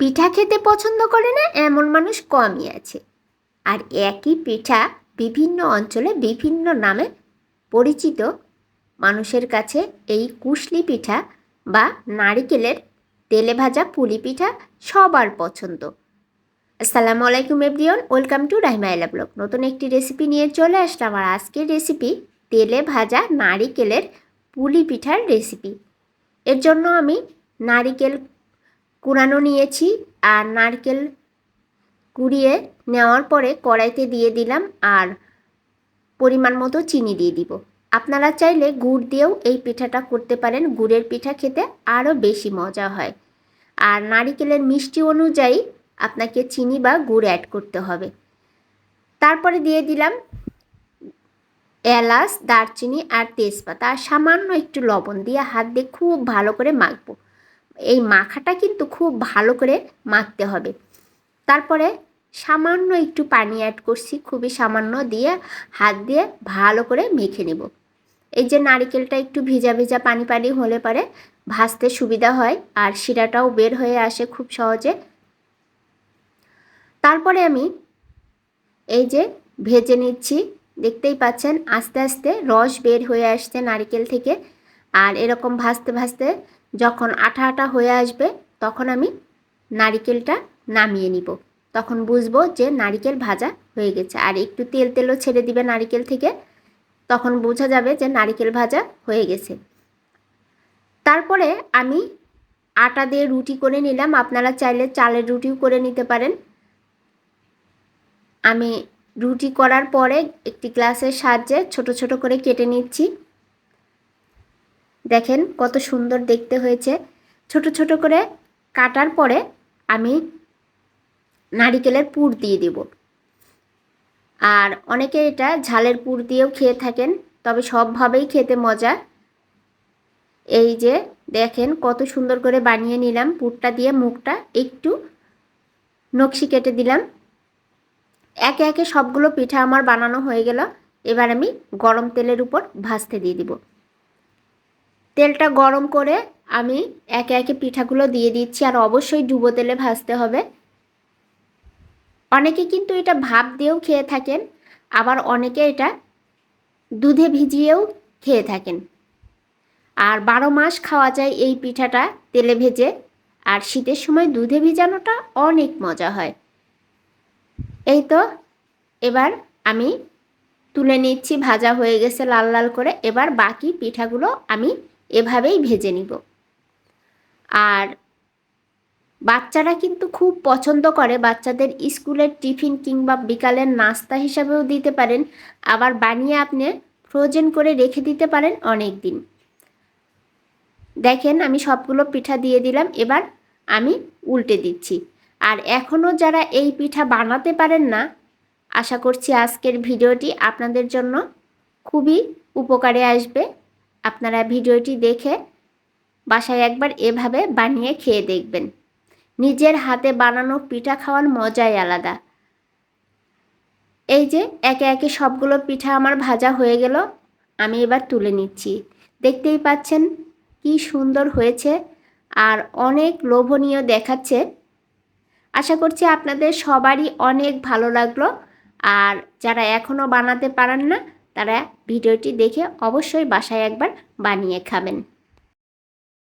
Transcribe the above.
পিঠা খেতে পছন্দ করে না এমন মানুষ কমই আছে। আর একই পিঠা বিভিন্ন অঞ্চলে বিভিন্ন নামে পরিচিত। মানুষের কাছে এই কুশলি পিঠা বা নারিকেলের তেলে ভাজা পুলি পিঠা সবার পছন্দ। আসসালামু আলাইকুম everyone welcome to Rahimaila blog. নতুন একটি রেসিপি নিয়ে চলে আসলাম আর আজকের রেসিপি তেলে ভাজা নারিকেলের পুলি পিঠার রেসিপি। এর জন্য আমি নারিকেল কুড়ানো নিয়েছি আর নারকেল কুড়িয়ে নেওয়ার পরে কড়াইতে দিয়ে দিলাম আর পরিমাণ মতো চিনি দিয়ে দিব। আপনারা চাইলে গুড় দিয়েও এই পিঠাটা করতে পারেন। গুড়ের পিঠা খেতে আরও বেশি মজা হয়। আর নারিকেলের মিষ্টি অনুযায়ী আপনাকে চিনি বা গুড় অ্যাড করতে হবে। তারপরে দিয়ে দিলাম এলাচ, দারচিনি আর তেজপাতা। আর সামান্য একটু লবণ দিয়ে হাত দিয়ে খুব ভালো করে মাখবো। এই মাখাটা কিন্তু খুব ভালো করে মাখতে হবে। তারপরে সামান্য একটু পানি অ্যাড করছি, খুবই সামান্য দিয়ে হাত দিয়ে ভালো করে মেখে নেব। এই যে নারিকেলটা একটু ভিজা ভিজা পানি পানি হলে পরে ভাজতে সুবিধা হয় আর শিরাটাও বের হয়ে আসে খুব সহজে। তারপরে আমি এই যে ভেজে নিচ্ছি, দেখতেই পাচ্ছেন আস্তে আস্তে রস বের হয়ে আসছে নারিকেল থেকে। আর এরকম ভাজতে ভাজতে যখন আঠা আঠা হয়ে আসবে, তখন আমি নারিকেলটা নামিয়ে নিব। তখন বুঝব যে নারিকেল ভাজা হয়ে গেছে। আর একটু তেল তেলও ছেড়ে দিবে নারিকেল থেকে, তখন বোঝা যাবে যে নারিকেল ভাজা হয়ে গেছে। তারপরে আমি আটা দিয়ে রুটি করে নিলাম। আপনারা চাইলে চালের রুটিও করে নিতে পারেন। আমি রুটি করার পরে একটি গ্লাসের সাহায্যে ছোট ছোট করে কেটে নিচ্ছি। দেখেন কত সুন্দর দেখতে হয়েছে। ছোট ছোট করে কাটার পরে আমি নারিকেলের পুর দিয়ে দেব। আর অনেকে এটা ঝালের পুর দিয়েও খেয়ে থাকেন, তবে সবভাবেই খেতে মজা। এই যে দেখেন কত সুন্দর করে বানিয়ে নিলাম পুরটা দিয়ে মুখটা, একটু নকশি কেটে দিলাম। একে একে সবগুলো পিঠা আমার বানানো হয়ে গেল। এবার আমি গরম তেলের উপর ভাজতে দিয়ে দিব। তেলটা গরম করে আমি একে একে পিঠাগুলো দিয়ে দিচ্ছি, আর অবশ্যই ডুবো তেলে ভাজতে হবে। অনেকে কিন্তু এটা ভাপ দিয়েও খেয়ে থাকেন, আবার অনেকে এটা দুধে ভিজিয়েও খেয়ে থাকেন। আর বারো মাস খাওয়া যায় এই পিঠাটা তেলে ভেজে, আর শীতের সময় দুধে ভিজানোটা অনেক মজা হয়। এই তো, এবার আমি তুলে নিচ্ছি, ভাজা হয়ে গেছে লাল লাল করে। এবার বাকি পিঠাগুলো আমি এভাবেই ভেজে নিব। আর বাচ্চারা কিন্তু খুব পছন্দ করে, বাচ্চাদের স্কুলের টিফিন কিংবা বিকালের নাস্তা হিসাবেও দিতে পারেন। আবার বানিয়ে আপনি ফ্রোজেন করে রেখে দিতে পারেন অনেক দিন দেখেন আমি সবগুলো পিঠা দিয়ে দিলাম, এবার আমি উল্টে দিচ্ছি। আর এখনও যারা এই পিঠা বানাতে পারেন না, আশা করছি আজকের ভিডিওটি আপনাদের জন্য খুবই উপকারে আসবে। আপনারা ভিডিওটি দেখে বাসায় একবার এভাবে বানিয়ে খেয়ে দেখবেন। নিজের হাতে বানানো পিঠা খাওয়ার মজাই আলাদা। এই যে একে একে সবগুলো পিঠা আমার ভাজা হয়ে গেল, আমি এবার তুলে নিচ্ছি। দেখতেই পাচ্ছেন কি সুন্দর হয়েছে আর অনেক লোভনীয় দেখাচ্ছে। আশা করছি আপনাদের সবারই অনেক ভালো লাগল। আর যারা এখনও বানাতে পারেন না তারা ভিডিওটি দেখে অবশ্যই বাসায় একবার বানিয়ে খাবেন।